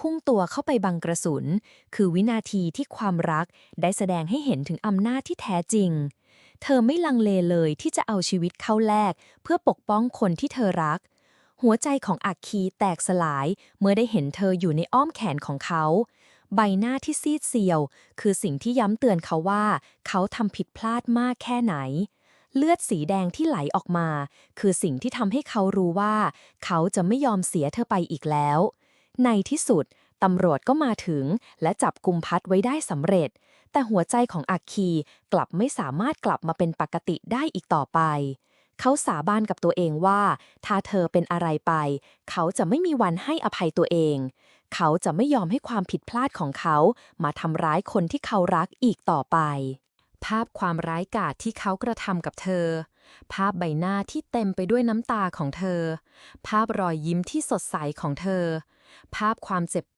พุ่งตัวเข้าไปบังกระสุน คือวินาทีที่ความรักได้แสดงให้เห็นถึงอำนาจที่แท้จริง เธอไม่ลังเลเลยที่จะเอาชีวิตเข้าแลกเพื่อปกป้องคนที่เธอรัก หัวใจของอักคีแตกสลายเมื่อได้เห็นเธออยู่ในอ้อมแขนของเขา ใบหน้าที่ซีดเซียว คือสิ่งที่ย้ำเตือนเขาว่า เขาทำผิดพลาดมากแค่ไหนเลือดสีแดงที่ไหลออกมา คือสิ่งที่ทำให้เขารู้ว่า เขาจะไม่ยอมเสียเธอไปอีกแล้ว ในที่สุด ตำรวจก็มาถึง และจับกุมพัดไว้ได้สำเร็จ แต่หัวใจของอาคีกลับไม่สามารถกลับมาเป็นปกติได้อีกต่อไป เขาสาบานกับตัวเองว่า ถ้าเธอเป็นอะไรไป เขาจะไม่มีวันให้อภัยตัวเอง เขาจะไม่ยอมให้ความผิดพลาดของเขา มาทำร้ายคนที่เขารักอีกต่อไป ภาพความร้ายกาจที่เขากระทำกับเธอภาพใบหน้าที่เต็มไปด้วยน้ำตาของเธอ ภาพรอยยิ้มที่สดใสของเธอ ภาพความเจ็บ